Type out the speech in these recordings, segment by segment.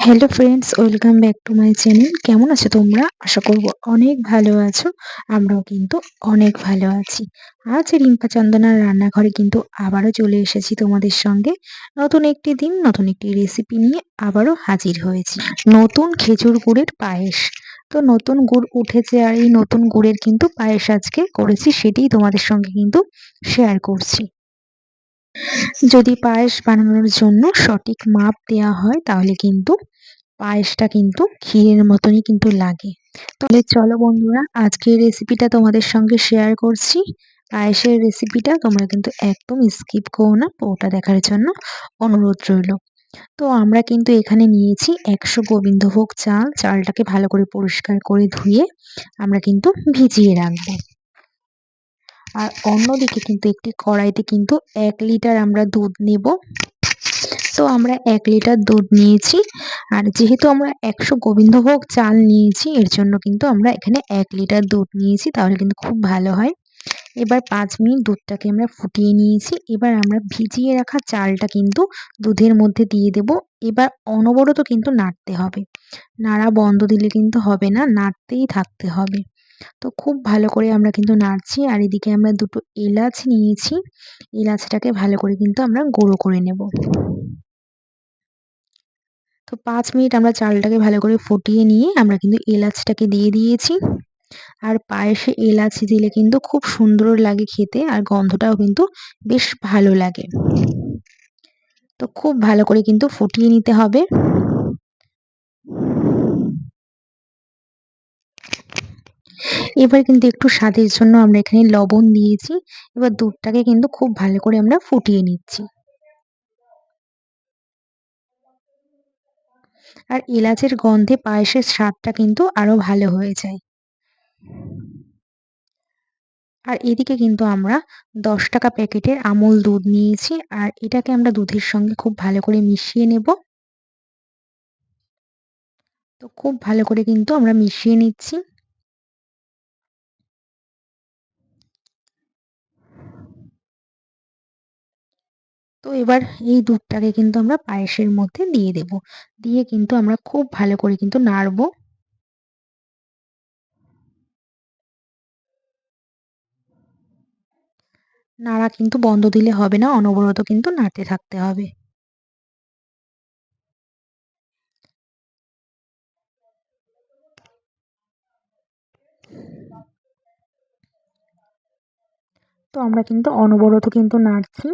Hello friends welcome back to my channel কেমন আছো তোমরা? আশা করব অনেক ভালো আছো। আমরাও কিন্তু অনেক ভালো আছি। আজ রিম্পা চন্দনার রান্নাঘরে কিন্তু আবারও চলে এসেছি তোমাদের সঙ্গে। নতুন একটি দিন, নতুন একটি রেসিপি নিয়ে আবারও হাজির হয়েছি। নতুন খেজুর গুড়ের পায়েস। তো নতুন গুড় উঠেছে আর এই নতুন গুড়ের কিন্তু পায়েস আজকে করেছি, সেটাই তোমাদের সঙ্গে কিন্তু শেয়ার করছি। যদি পায়েস বানানোর জন্য সঠিক মাপ দেওয়া হয়, তাহলে কিন্তু পায়েসটা কিন্তু ক্ষীরের মতনই কিন্তু লাগে। তাহলে চলো বন্ধুরা, আজকের রেসিপিটা তোমাদের সঙ্গে শেয়ার করছি। পায়েসের রেসিপিটা তোমরা কিন্তু একদম স্কিপ করো না ওটা দেখার জন্য অনুরোধ রইল। তো আমরা কিন্তু এখানে নিয়েছি একশো গোবিন্দভোগ চাল। চালটাকে ভালো করে পরিষ্কার করে ধুয়ে আমরা কিন্তু ভিজিয়ে রাখব। আর অন্যদিকে কিন্তু একটি কড়াইতে কিন্তু এক লিটার আমরা দুধ নেব। তো আমরা এক লিটার দুধ নিয়েছি। আর যেহেতু আমরা একশো গোবিন্দভোগ চাল নিয়েছি, এর জন্য কিন্তু আমরা এখানে এক লিটার দুধ নিয়েছি, তাহলে কিন্তু খুব ভালো হয়। এবার পাঁচ মিনিট দুধটাকে আমরা ফুটিয়ে নিয়েছি। এবার আমরা ভিজিয়ে রাখা চালটা কিন্তু দুধের মধ্যে দিয়ে দেব। এবার অনবরত কিন্তু নাড়তে হবে। নাড়া বন্ধ দিলে কিন্তু হবে না, নাড়তেই থাকতে হবে। তো খুব ভালো করে আমরা কিন্তু নাড়ছি আর এদিকে আমরা দুটো এলাচ নিয়েছি। এলাচটাকে ভালো করে কিন্তু আমরা গুঁড়ো করে নেব। তো পাঁচ মিনিট আমরা চালটাকে ভালো করে ফুটিয়ে নিয়ে আমরা কিন্তু এলাচটাকে দিয়ে দিয়েছি। আর পায়েসে এলাচ দিলে কিন্তু খুব সুন্দর লাগে খেতে আর গন্ধটাও কিন্তু বেশ ভালো লাগে। তো খুব ভালো করে কিন্তু ফুটিয়ে নিতে হবে। এবার কিন্তু একটু স্বাদের জন্য আমরা এখানে লবণ দিয়েছি। এবার দুধটাকে কিন্তু খুব ভালো করে আমরা ফুটিয়ে নিচ্ছি। আর এলাচের গন্ধে পায়েসের স্বাদটা কিন্তু আরও ভালো হয়ে যায়। আর এদিকে কিন্তু আমরা দশ টাকা প্যাকেটের আমুল দুধ নিয়েছি। আর এটাকে আমরা দুধের সঙ্গে খুব ভালো করে মিশিয়ে নেব। তো খুব ভালো করে কিন্তু আমরা মিশিয়ে নিচ্ছি। তো এবার এই দুধটাকে কিন্তু আমরা পায়েসের মধ্যে দিয়ে দেব। দিয়ে কিন্তু আমরা খুব ভালো করে কিন্তু নাড়বো। নাড়া কিন্তু বন্ধ দিলে হবে না, অনবরত কিন্তু নাড়তে থাকতে হবে। তো আমরা কিন্তু অনবরত কিন্তু নাড়ছি।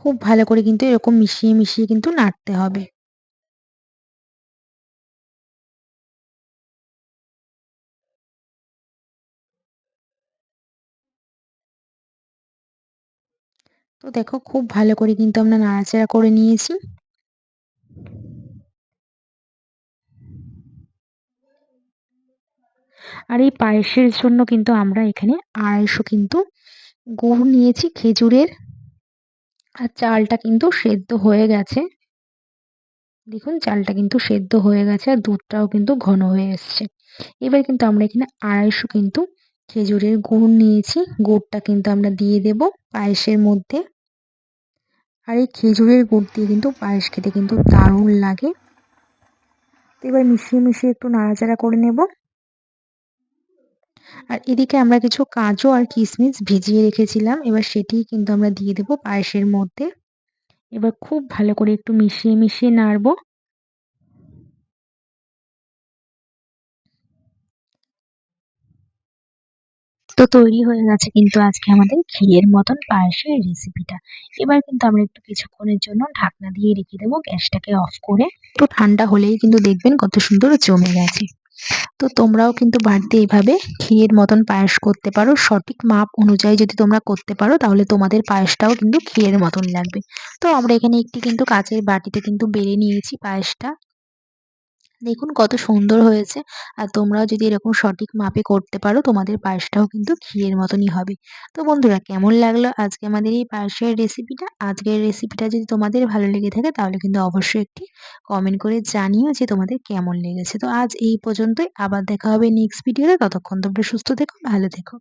খুব ভালো করে কিন্তু এরকম মিশিয়ে মিশিয়ে কিন্তু নাড়তে হবে। তো দেখো খুব ভালো করে কিন্তু আমরা নাড়াচাড়া করে নিয়েছি। আর এই পায়েসের জন্য কিন্তু আমরা এখানে আড়াইশো কিন্তু গুড় নিয়েছি খেজুরের। আর চালটা কিন্তু সেদ্ধ হয়ে গেছে। দেখুন, চালটা কিন্তু সেদ্ধ হয়ে গেছে আর দুধটাও কিন্তু ঘন হয়ে এসছে। এবার কিন্তু আমরা এখানে আড়াইশো কিন্তু খেজুরের গুড় নিয়েছি। গুড়টা কিন্তু আমরা দিয়ে দেব পায়েসের মধ্যে। আর এই খেজুরের গুড় দিয়ে কিন্তু পায়েস খেতে কিন্তু দারুণ লাগে। এবার মিশিয়ে মিশিয়ে একটু নাড়াচাড়া করে নেব। আর এদিকে আমরা কিছু কাজু আর কিশমিশ ভিজিয়ে রেখেছিলাম। এবার সেটিই কিন্তু আমরা দিয়ে দেবো পায়েসের মধ্যে। এবার খুব ভালো করে একটু মিশিয়ে মিশিয়ে নাড়বো। তো তৈরি হয়ে গেছে কিন্তু আজকে আমাদের ক্ষীরের মতন পায়েসের রেসিপিটা এবার কিন্তু আমরা একটু কিছুক্ষণের জন্য ঢাকনা দিয়ে রেখে দেবো গ্যাসটাকে অফ করে। তো ঠান্ডা হলেই কিন্তু দেখবেন কত সুন্দর জমে গেছে। তো তোমরাও কিন্তু বাড়িতে এইভাবে ক্ষীরের মতন পায়েস করতে পারো। সঠিক মাপ অনুযায়ী যদি তোমরা করতে পারো, তাহলে তোমাদের পায়েসটাও কিন্তু ক্ষীরের মতন লাগবে। তো আমরা এখানে একটি কিন্তু কাঁচের বাটিতে কিন্তু বেড়ে নিয়েছি পায়েসটা। দেখুন কত সুন্দর হয়েছে। আর তোমরাও যদি এরকম সঠিক মাপে করতে পারো, তোমাদের পায়েসটাও কিন্তু ক্ষীরের মতনই হবে। তো বন্ধুরা, কেমন লাগল আজকে আমাদের এই পায়েসের রেসিপিটা? আজকের রেসিপিটা যদি তোমাদের ভালো লেগে থাকে, তাহলে কিন্তু অবশ্যই একটি কমেন্ট করে জানিও যে তোমাদের কেমন লেগেছে। তো আজ এই পর্যন্তই। আবার দেখা হবে নেক্সট ভিডিওতে ততক্ষণ তোমরা সুস্থ থেকো, ভালো থেকো।